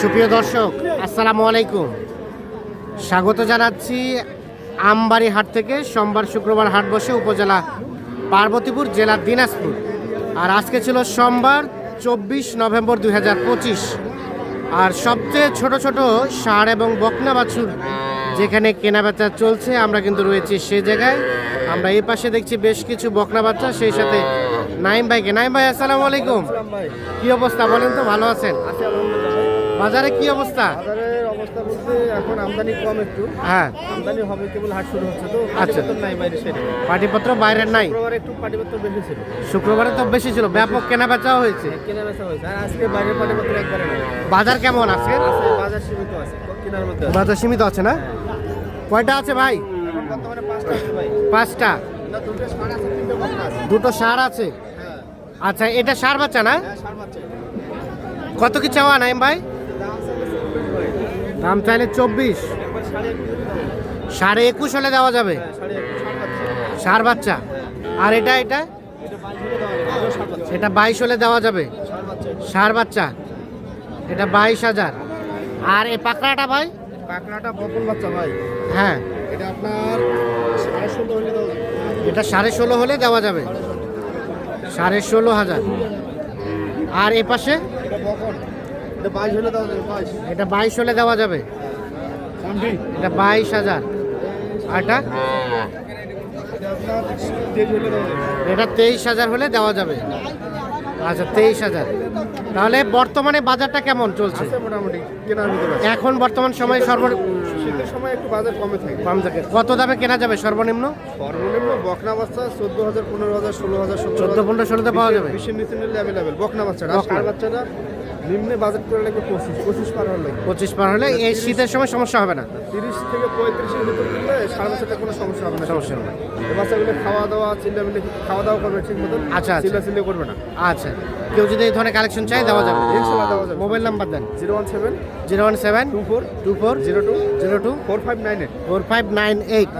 সুপ্রিয় দর্শক, আসসালামু আলাইকুম। স্বাগত জানাচ্ছি আমবাড়ি হাট থেকে সোমবার শুক্রবার হাট বসে উপজেলা পার্বতীপুর জেলা দিনাজপুর। আর আজকে ছিল সোমবার চব্বিশ নভেম্বর দুই হাজার পঁচিশ। আর সবচেয়ে ছোট ছোট ষাঁড় এবং বকনা বাছুর যেখানে কেনাবেচা চলছে, আমরা কিন্তু রয়েছি সে জায়গায়। আমরা এই পাশে দেখছি বেশ কিছু বকনা বাচ্চা, সেই সাথে নাইম ভাইকে। নাইম ভাই আসসালামু আলাইকুম। কি অবস্থা বলেন তো ভালো আছেন? বাজারে কি অবস্থা? বাজারের অবস্থা বলতে এখন আমদানি কম একটু। হ্যাঁ। আমদানি হবে কেবল হাট শুরু হচ্ছে তো। আচ্ছা। নাই বাইরে সেটা পাটিপত্র বাইরের নাই? শুক্রবার একটু পাটিপত্র বেশি ছিল। শুক্রবারে তো বেশি ছিল ব্যাপক কেনা হয়েছে। কেনা বেচা হয়েছে। আর আজকে বাইরের পাটিপত্র একবারে বাজার কেমন আছে আছে বাজার সীমিত আছে কেনার মধ্যে বাজার সীমিত আছে না? কয়টা আছে ভাই? এখন বর্তমানে পাঁচটা আছে ভাই। পাঁচটা। দুটো সার আছে হ্যাঁ। আচ্ছা এটা সার বাচ্চা না? হ্যাঁ। কত কি চাওয়া নাইম ভাই? দাম চাইলে চব্বিশ। সাড়ে একুশ হলে দেওয়া যাবে। হ্যাঁ সার বাচ্চা। আর এটা এটা? এটা বাইশ হলে দেওয়া যাবে। সার বাচ্চা এটা। বাইশ হাজার। আর এই পাকড়াটা ভাই? কাঁকড়াটা বপন বাচ্চা ভাই। হ্যাঁ। এটা আপনার সাড়ে ষোলো হলে এটা সাড়ে ষোলো হলে দেওয়া যাবে। সাড়ে ষোলো। হাজার। আর এ পাশে? এটা বাইশ হলে দেওয়া যাবে এটা বাইশ হাজার। আরটা এটা? তেইশ হাজার হলে দেওয়া যাবে। আচ্ছা তেইশ হাজার। তাহলে বর্তমানে বাজারটা কেমন চলছে। এখন বর্তমান সময়ে সর্ব একটু বাজার কমে থাকে। কম থাকে। কত দামে কেনা যাবে সর্বনিম্ন? সর্বনিম্ন বকনা বাচ্চা চোদ্দ হাজার পনেরো হাজার ষোলো হাজার চোদ্দ পনেরো ষোলোতে পাওয়া যাবে? বিশের নিচে নিলে অ্যাভেলেবেল বকনা বাচ্চাটা আর বাচ্চাটা নিম্নে বাজেট করে লাগবে পঁচিশ পঁচিশ পার লাগবে। পঁচিশ পার হলে এই শীতের সময় সমস্যা হবে না। তিরিশ থেকে পঁয়ত্রিশের ভিতর কিনলে ষাঁড় বাচ্চাটা কোনো সমস্যা হবে না। সমস্যা হবে না। বাচ্চাগুলো খাওয়া দাওয়া চিল্লামিল্লি খাওয়া দাওয়া করবে ঠিক মতন। আচ্ছা, আচ্ছা। চিল্লা চিল্লি করবে না। আচ্ছা। কেউ যদি এই ধরনের কালেকশন চাই দেওয়া যাবে। ইনশাল্লাহ দেওয়া যাবে। মোবাইল নাম্বার দেন। Zero one seven zero one seven two four two four zero two zero two four five nine eight. Four five nine eight.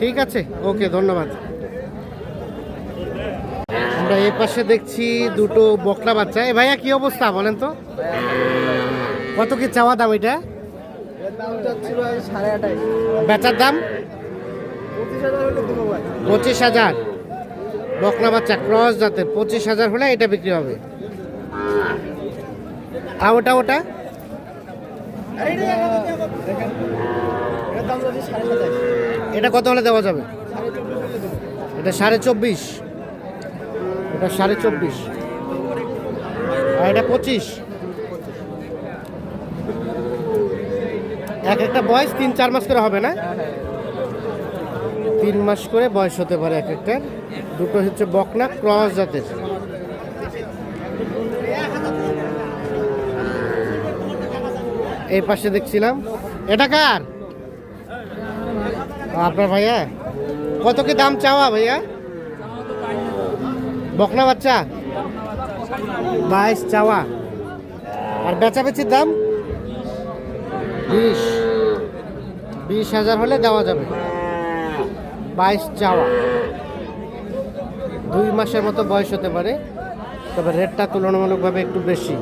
ঠিক আছে? ওকে ধন্যবাদ। আমরা এই পাশে দেখছি দুটো বকলা বাচ্চা। এ ভাইয়া কি অবস্থা বলেন তো? কত কি চাওয়া দাম এটা? বেচার দাম? পঁচিশ হাজার বকলা বাচ্চা ক্রস জাতের। পঁচিশ হাজার হলে এটা বিক্রি হবে। আর ওটা ওটা? এটা কত হলে দেওয়া যাবে? এটা সাড়ে চব্বিশ। এটা সাড়ে চব্বিশ। আর এটা পঁচিশ। এক একটা বয়স তিন, চার মাস করে হবে না? তিন মাস করে বয়স হতে পারে এক একটা। দুটো হচ্ছে বকনা, ক্রস জাতের। এই পাশে দেখছিলাম। এটা কার? আপনার ভাইয়া? কত কি দাম চাওয়া ভাইয়া? বকনা বাচ্চা। বাইশ চাওয়া। আর বেচা বেচাবেচির দাম? বিশ। বিশ হাজার হলে দেওয়া যাবে। বাইশ চাওয়া। দুই মাসের মতো বয়স হতে পারে তবে রেটটা তুলনামূলকভাবে একটু বেশি।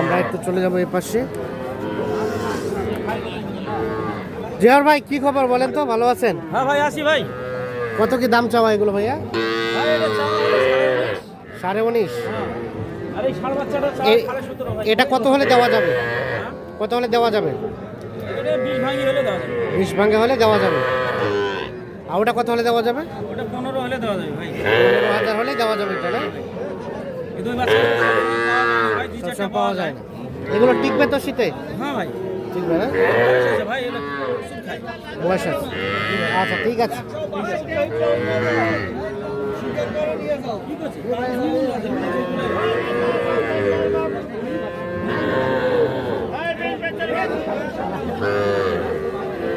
আমরা একটু চলে যাব এই পাশে। জিয়ার ভাই কি খবর বলেন তো? ভালো আছেন? হ্যাঁ ভাই আসি ভাই। কত কি দাম চাওয়া এগুলো ভাইয়া? সাড়ে উনিশ। এটা কত হলে দেওয়া যাবে? কত হলে দেওয়া যাবে? বিশ ভাঙি হলে দেওয়া যাবে। বিশ ভাঙ্গে হলে দেওয়া যাবে। আর ওটা কত হলে দেওয়া যাবে? পনেরো হলে দেওয়া যাবে ভাই। পনেরো হাজার হলে দেওয়া যাবে এটা না? পাওয়া যায়। না এগুলো টিকবে তো শীতে? হ্যাঁ ভাই। টিকবে না? আচ্ছা বয়স আছে। আচ্ছা ঠিক আছে।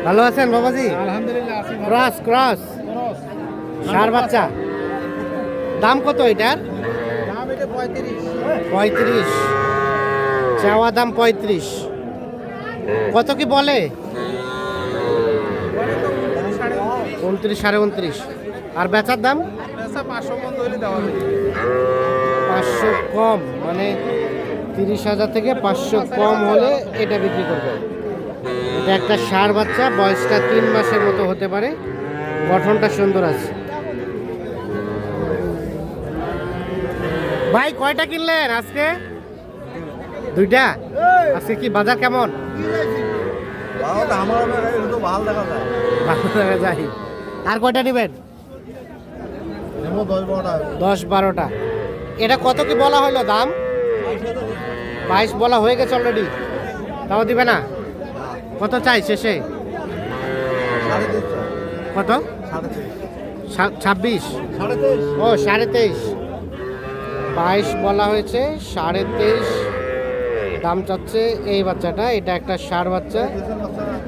ভালো আছেন বাবাজি? Cross cross. সার বাচ্চা। দাম কত এটার? পঁয়ত্রিশ। চাওয়া দাম পঁয়ত্রিশ। কত কি বলে? উনত্রিশ সাড়ে উনত্রিশ। আর বেচার দাম? পাঁচশো কম মানে তিরিশ হাজার থেকে পাঁচশো কম হলে এটা বিক্রি করবে। এটা একটা ষাঁড় বাচ্চা বয়সটা তিন মাসের মতো হতে পারে। গঠনটা সুন্দর আছে। ভাই কয়টা কিনলেন আজকে? দুইটা? আজকে কি বাজার কেমন? ভালো দেখা যায়। ভালো দেখা যায়। আর কয়টা নেবেন? দশ বারোটা। এটা কত কি বলা হলো দাম? বাইশ বলা হয়ে গেছে অলরেডি তাও দিবে না? কত চাই শেষে? কত? ছাব্বিশ। ও সাড়ে তেইশ। বাইশ বলা হয়েছে সাড়ে তেইশ। দাম চাচ্ছে এই বাচ্চাটা এটা একটা ষাঁড় বাচ্চা।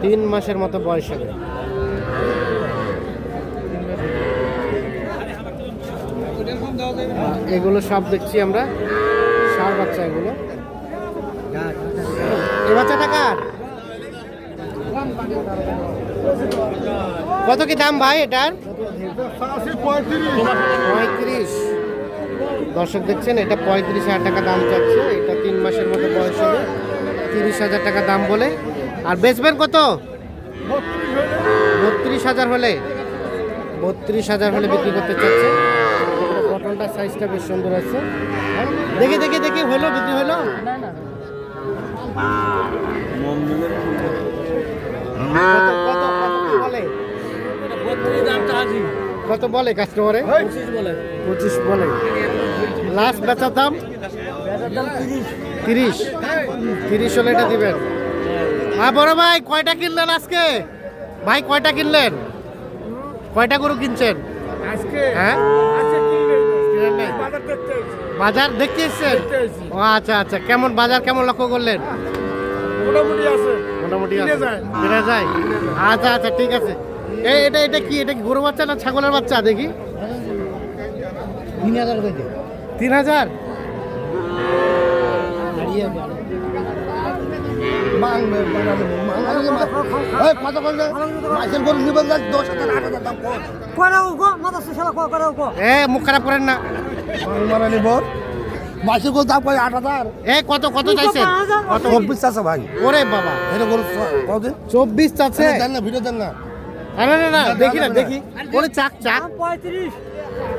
তিন মাসের মতো বয়স হবে এগুলো সব দেখছি আমরা। ষাঁড় বাচ্চা এগুলো। কত কি দাম ভাই এটার? পঁয়ত্রিশ। দর্শক দেখছেন, এটা পঁয়ত্রিশ হাজার টাকা দাম চাচ্ছে। এটা তিন মাসের মতো বয়স হবে। তিরিশ হাজার টাকা দাম বলে। আর বেচবেন কত? বত্রিশ হাজার হলে। বত্রিশ হাজার হলে বিক্রি করতে চাচ্ছে। পটলটার সাইজটা বেশ সুন্দর আছে। দেখে দেখি দেখি হলো বিক্রি হলো? কত কত কত কি বলে? কত বলে কাস্টমারে পঁচিশ বলে। লাস্ট বেচার দাম? তিরিশ। তিরিশ হলে এটা দিবেন। হ্যাঁ বড় ভাই কয়টা কিনলেন আজকে? ভাই কয়টা কিনলেন? কয়টা গরু কিনছেন? আজকে? হ্যাঁ? আজকে নাই? বাজার দেখতে এসেছি। এসছেন? ও আচ্ছা আচ্ছা। কেমন বাজার কেমন লক্ষ্য করলেন? মোটামুটি আছে। মোটামুটি আছে। যায়। কিনে যায়? আচ্ছা আচ্ছা ঠিক আছে। এই এটা এটা কি? এটা কি গরু বাচ্চা না ছাগলের বাচ্চা? দেখি। তিন হাজার তিন হাজার? কত করলে? মাছের গরু নিবেন না, দশ হাজার, আট হাজার দাম কম। এ মুখ খারাপ করেন না মারা নিব। মাছের গরুর দাম আট হাজার এ কত কত চাইছেন কত চব্বিশ আছে ভাই ওরে বাবা এটা গরু চব্বিশ চাচ্ছে দেন না ভিডিও দেন না না না দেখি না দেখি ওরে চাক চাক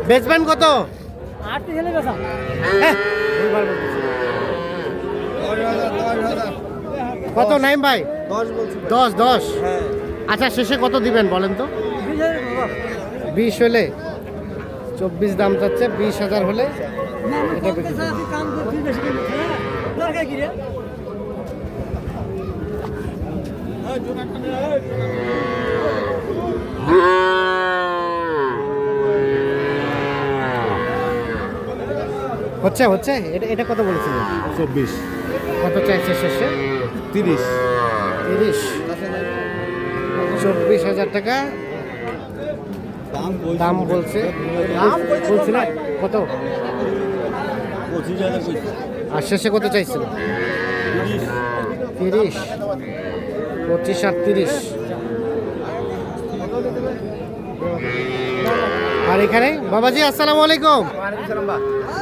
বেচবেন কত হ্যাঁ, ভুলভাল বলতেছি। কত নাইম ভাই? দশ বলছি দশ দশ। হ্যাঁ। আচ্ছা শেষে কত দিবেন বলেন তো? বিশ হলে চব্বিশ দাম চাচ্ছে বিশ হাজার হলে? এটা হচ্ছে হচ্ছে? এটা এটা কত বলেছিলেন? চব্বিশ। কত চাইছে শেষে? তিরিশ। তিরিশ। চব্বিশ হাজার টাকা। দাম বলছে। বলছিলেন কত? পঁচিশ আর শেষে কত চাইছিল? তিরিশ। পঁচিশ আর তিরিশ। আর এখানে? বাবাজি আসসালামু আলাইকুম।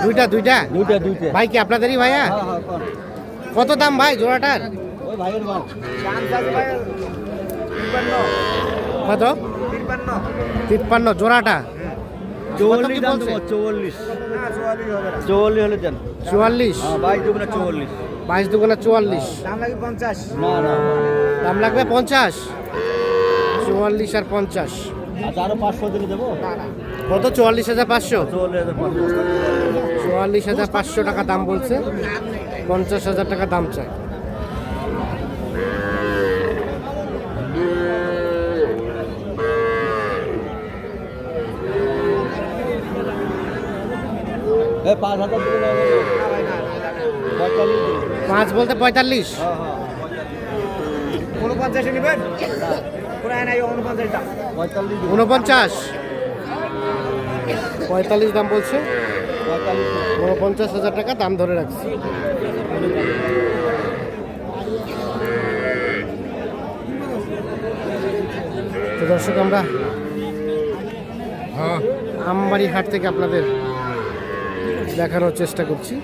দুইটা দুইটা? দুইটা দুইটা। ভাই কি আপনাদেরই ভাইয়া? কত দাম ভাই জোড়াটার? কত? তিপ্পান্ন, জোড়াটা। চুয়াল্লিশ। চুয়াল্লিশ। দাম লাগবে পঞ্চাশ। চুয়াল্লিশ আর পঞ্চাশ। কত? চুয়াল্লিশ হাজার পাঁচশো। চুয়াল্লিশ হাজার পাঁচশো টাকা দাম বলছে। পঞ্চাশ হাজার টাকা দাম চাই। পাঁচ বলতে পঁয়তাল্লিশ। উনপঞ্চাশে নেবেন? উনপঞ্চাশ পঁয়তাল্লিশ দাম বলছে। উনপঞ্চাশ হাজার টাকা দাম ধরে রাখছি। তো দর্শক আমরা আমবাড়ি হাট থেকে আপনাদের দেখানোর চেষ্টা করছি।